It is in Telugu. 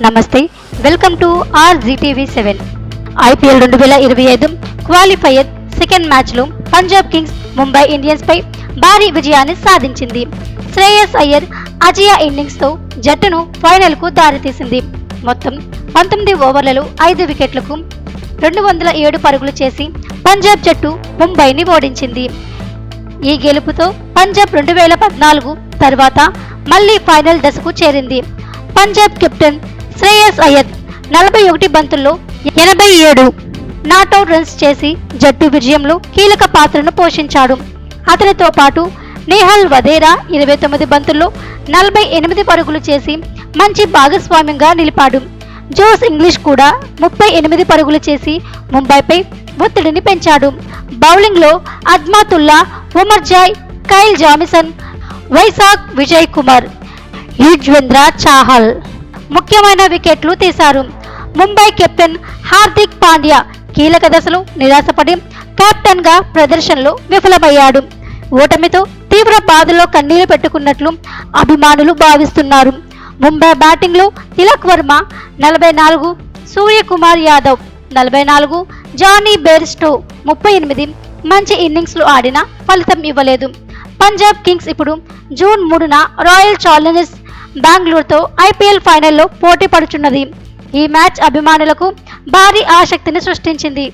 నమస్తే welcome to RGTV seven. IPL రెండు వేల ఇరవై ఐదు క్వాలిఫైయర్ సెకండ్ మ్యాచ్లో పంజాబ్ కింగ్స్ ముంబై ఇండియన్స్ పై భారీ విజయాన్ని సాధించింది. శ్రేయస్ అయ్యర్ అజయ ఇన్నింగ్స్తో జట్టును ఫైనల్కు దారితీసింది. మొత్తం పంతొమ్మిది ఓవర్లలో ఐదు వికెట్లకు రెండు వందల ఏడు పరుగులు చేసి పంజాబ్ జట్టు ముంబైని ఓడించింది. ఈ గెలుపుతో పంజాబ్ రెండు వేల పద్నాలుగు తర్వాత మళ్ళీ ఫైనల్ దశకు చేరింది. పంజాబ్ కెప్టెన్ శ్రేయస్ అయ్యర్ నలభై ఒకటి బంతుల్లో ఎనభై ఏడు నాట్అవుట్ రన్స్ చేసి జట్టు విజయంలో కీలక పాత్రను పోషించాడు. అతనితో పాటు నేహల్ వదేరా ఇరవై తొమ్మిది బంతుల్లో నలభై ఎనిమిది పరుగులు చేసి మంచి భాగస్వామ్యంగా నిలిపాడు. జోస్ ఇంగ్లీష్ కూడా ముప్పై ఎనిమిది పరుగులు చేసి ముంబైపై ఒత్తిడిని పెంచాడు. బౌలింగ్లో అద్మాతుల్లా ఉమర్జాయ్ కైల్ జామిసన్ వైశాఖ్ విజయ్ కుమార్ యుజ్వేంద్ర చాహల్. ముఖ్యమైన వికెట్లు తీశారు. ముంబై కెప్టెన్ హార్దిక్ పాండ్యా కీలక దశలో నిరాశపడి కెప్టెన్గా ప్రదర్శనలో విఫలమయ్యాడు. ఓటమితో తీవ్ర బాధలో కన్నీళ్ళు పెట్టుకున్నట్లు అభిమానులు భావిస్తున్నారు. ముంబై బ్యాటింగ్లో తిలక్ వర్మ నలభై నాలుగు సూర్యకుమార్ యాదవ్ నలభై నాలుగు జానీ బేర్స్టో ముప్పై ఎనిమిది మంచి ఇన్నింగ్స్లు ఆడినా ఫలితం ఇవ్వలేదు. పంజాబ్ కింగ్స్ ఇప్పుడు జూన్ మూడున రాయల్ ఛాలెంజర్స్ బెంగళూరుతో ఐపీఎల్ ఫైనల్లో పోటీ పడుచున్నది. ఈ మ్యాచ్ అభిమానులకు భారీ ఆసక్తిని సృష్టించింది.